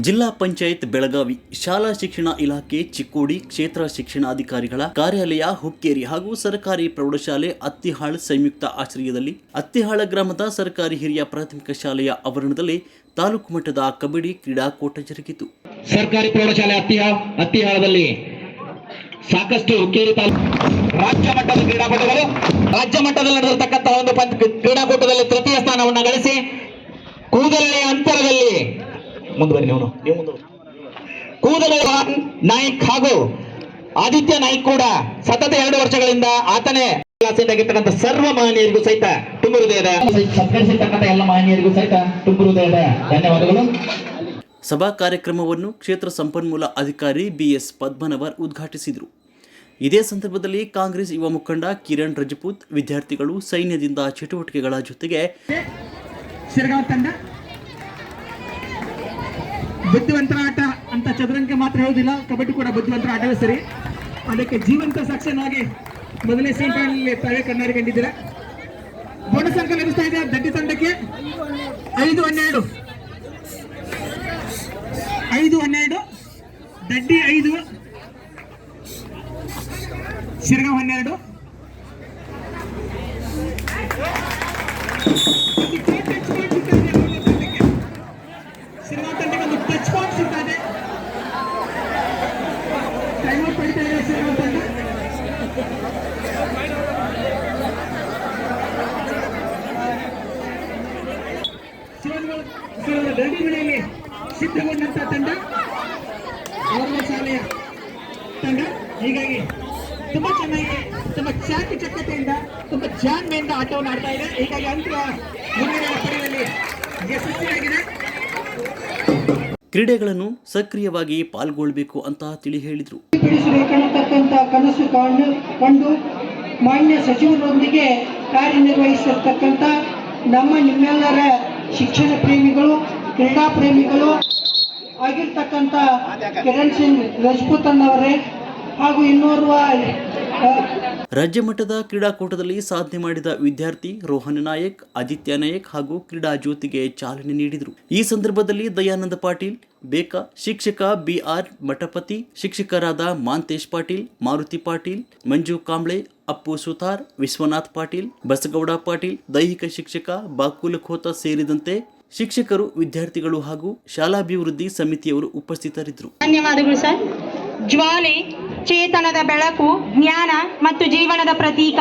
ಜಿಲ್ಲಾ ಪಂಚಾಯತ್ ಬೆಳಗಾವಿ ಶಾಲಾ ಶಿಕ್ಷಣ ಇಲಾಖೆ ಚಿಕ್ಕೋಡಿ ಕ್ಷೇತ್ರ ಶಿಕ್ಷಣಾಧಿಕಾರಿಗಳ ಕಾರ್ಯಾಲಯ ಹುಕ್ಕೇರಿ ಹಾಗೂ ಸರ್ಕಾರಿ ಪ್ರೌಢಶಾಲೆ ಅತ್ತಿಹಾಳ್ ಸಂಯುಕ್ತ ಆಶ್ರಯದಲ್ಲಿ ಅತ್ತಿಹಾಳ ಗ್ರಾಮದ ಸರ್ಕಾರಿ ಹಿರಿಯ ಪ್ರಾಥಮಿಕ ಶಾಲೆಯ ಆವರಣದಲ್ಲಿ ತಾಲೂಕು ಮಟ್ಟದ ಕಬಡ್ಡಿ ಕ್ರೀಡಾಕೂಟ ಜರುಗಿತು. ಸರ್ಕಾರಿ ಪ್ರೌಢಶಾಲೆ ಅತ್ತಿಹಾಳ ಅತ್ತಿಹಾಳದಲ್ಲಿ ಸಾಕಷ್ಟು ಹುಕ್ಕೇರಿ ರಾಜ್ಯ ಮಟ್ಟದ ಕ್ರೀಡಾಪಟುಗಳು ರಾಜ್ಯ ಮಟ್ಟದಲ್ಲಿ ನಡೆದಿರತಕ್ಕಂತಹ ಒಂದು ಕ್ರೀಡಾಕೂಟದಲ್ಲಿ ತೃತೀಯ ಸ್ಥಾನವನ್ನು ಗಳಿಸಿ ಕೂದಲೆಯ ಅಂತರದಲ್ಲಿ ಮುಂದುವರಿ ನೀವು ನೀವು ಮುಂದೆ ಕೂದಲೆಯ ನಾಯ್ಕ್ ಹಾಗೂ ಆದಿತ್ಯ ನಾಯ್ಕ್ ಕೂಡ ಸತತ ಎರಡು ವರ್ಷಗಳಿಂದ ಆತನೇ ಆಗಿರ್ತಕ್ಕಂಥ ಸರ್ವ ಮಹನೀಯರಿಗೂ ಸಹಿತ ತುಂಬು ಹೃದಯದ ಸತ್ಕರಿಸಿರ್ತಕ್ಕಂಥ ಎಲ್ಲ ಮಹನೀಯರಿಗೂ ಸಹಿತ ತುಂಬು ಧನ್ಯವಾದಗಳು. ಸಭಾ ಕಾರ್ಯಕ್ರಮವನ್ನು ಕ್ಷೇತ್ರ ಸಂಪನ್ಮೂಲ ಅಧಿಕಾರಿ ಬಿಎಸ್ ಪದ್ಮನವರ್ ಉದ್ಘಾಟಿಸಿದರು. ಇದೇ ಸಂದರ್ಭದಲ್ಲಿ ಕಾಂಗ್ರೆಸ್ ಯುವ ಮುಖಂಡ ಕಿರಣ್ ರಜಪೂತ್, ವಿದ್ಯಾರ್ಥಿಗಳು ಸೈನ್ಯದಿಂದ ಚಟುವಟಿಕೆಗಳ ಜೊತೆಗೆ ಶಿರಗಾಂವ್ ತಂಡ. ಬುದ್ಧಿವಂತರ ಆಟ ಅಂತ ಚದುರಂಗ ಮಾತ್ರ ಹೇಳುವುದಿಲ್ಲ. ಕಬಡ್ಡಿ ಕೂಡ ಬುದ್ಧಿವಂತರ ಆಟವೇ ಸರಿ. ಅದಕ್ಕೆ ಜೀವಂತ ಸಾಕ್ಷನಾಗಿ ಮೊದಲನೇ ಸೆಮಿಫೈನಲ್ ತಾವೇ ಕಣ್ಣಾರಿಕೊಂಡಿದ್ದೀರ ಬೋನಸ್ ಅಂಕ ಲಭಿಸ್ತಾ ಇದೆ ದಡ್ಡಿ ತಂಡಕ್ಕೆ. ಐದು ಹನ್ನೆರಡು. ಐದು ಹನ್ನೆರಡು. ದಡ್ಡಿ ಐದು. ಶಿರಗಾಂವ್ ಹನ್ನೆರಡು. ಮನೆಯಲ್ಲಿ ಸಿದ್ಧಗೊಂಡಂತ ತಂಡ ಅವರ ಶಾಲೆಯ ತಂಡ ಹೀಗಾಗಿ ತುಂಬಾ ಚೆನ್ನಾಗಿ ತುಂಬಾ ಚಾಕಚಕ್ಯತೆಯಿಂದ ತುಂಬಾ ಜಾಣ್ಮೆಯಿಂದ ಆಟವನ್ನು ಆಡ್ತಾ ಇದೆ ಹೀಗಾಗಿ ಅಂತರ ಮುಂದಿನ ಪಡೆಯಲ್ಲಿ ಯಶಸ್ವಿಯಾಗಿದೆ ಕ್ರೀಡೆಗಳನ್ನು ಸಕ್ರಿಯವಾಗಿ ಪಾಲ್ಗೊಳ್ಳಬೇಕು ಅಂತ ತಿಳಿ ಹೇಳಿದರು. ಕನಸು ಕಂಡು ಕಂಡು ಮಾನ್ಯ ಸಚಿವರೊಂದಿಗೆ ಕಾರ್ಯನಿರ್ವಹಿಸಿರ್ತಕ್ಕಂಥ ನಮ್ಮ ನಿಮ್ಮೆಲ್ಲರ ಶಿಕ್ಷಣ ಪ್ರೇಮಿಗಳು, ಕ್ರೀಡಾ ಪ್ರೇಮಿಗಳು ಆಗಿರ್ತಕ್ಕಂಥ ಕಿರಣ್ ಸಿಂಗ್ ರಜಪೂತ್ ಅನ್ನವರೇ ಹಾಗೂ ಇನ್ನೋರ್ವ ರಾಜ್ಯ ಮಟ್ಟದ ಕ್ರೀಡಾಕೂಟದಲ್ಲಿ ಸಾಧನೆ ಮಾಡಿದ ವಿದ್ಯಾರ್ಥಿ ರೋಹನ್ ನಾಯಕ್, ಆದಿತ್ಯ ನಾಯಕ್ ಹಾಗೂ ಕ್ರೀಡಾ ಜ್ಯೋತಿಗೆ ಚಾಲನೆ ನೀಡಿದರು. ಈ ಸಂದರ್ಭದಲ್ಲಿ ದಯಾನಂದ ಪಾಟೀಲ್, ಬೇಕಾ, ಶಿಕ್ಷಕ ಬಿಆರ್ ಮಠಪತಿ, ಶಿಕ್ಷಕರಾದ ಮಾಂತೇಶ್ ಪಾಟೀಲ್, ಮಾರುತಿ ಪಾಟೀಲ್, ಮಂಜು ಕಾಂಬ್ಳೆ, ಅಪ್ಪು ಸುತಾರ್, ವಿಶ್ವನಾಥ್ ಪಾಟೀಲ್, ಬಸಗೌಡ ಪಾಟೀಲ್, ದೈಹಿಕ ಶಿಕ್ಷಕ ಬಾಕುಲ್ ಖೋತ ಸೇರಿದಂತೆ ಶಿಕ್ಷಕರು, ವಿದ್ಯಾರ್ಥಿಗಳು ಹಾಗೂ ಶಾಲಾಭಿವೃದ್ಧಿ ಸಮಿತಿಯವರು ಉಪಸ್ಥಿತರಿದ್ದರು. ಧನ್ಯವಾದಗಳು ಸರ್. ಜ್ವಾಲೆ ಚೇತನದ ಬೆಳಕು ಜ್ಞಾನ ಮತ್ತು ಜೀವನದ ಪ್ರತೀಕ.